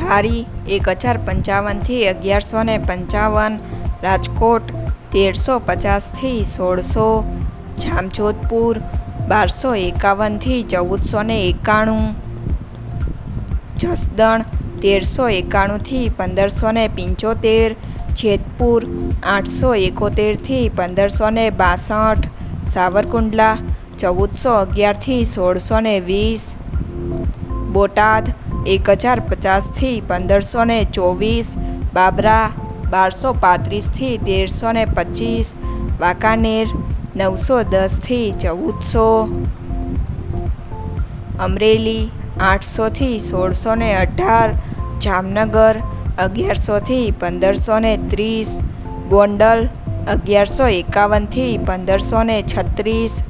ધારી એક હજાર પંચાવનથી અગિયારસો ને પંચાવન, રાજકોટ તેરસો પચાસથી સોળસો, જામજોધપુર બારસો એકાવનથી ચૌદસો ને એકાણું, જસદણ તેરસો એકાણુંથી પંદરસો ને પંચોતેર, જેતપુર આઠસો એકોતેરથી પંદરસો ને બાસઠ, સાવરકુંડલા ચૌદસો અગિયારથી સોળસો ને વીસ, બોટાદ એક હજાર પચાસથી પંદરસો ને ચોવીસ, બાબરા બારસો પાંત્રીસથી તેરસો ને પચીસ, વાંકાનેર નવસો દસથી ચૌદસો, અમરેલી આઠસોથી સોળસો ને અઢાર, જામનગર અગિયારસોથી પંદરસો ને ત્રીસ, ગોંડલ અગિયારસો એકાવનથી પંદરસો ને છત્રીસ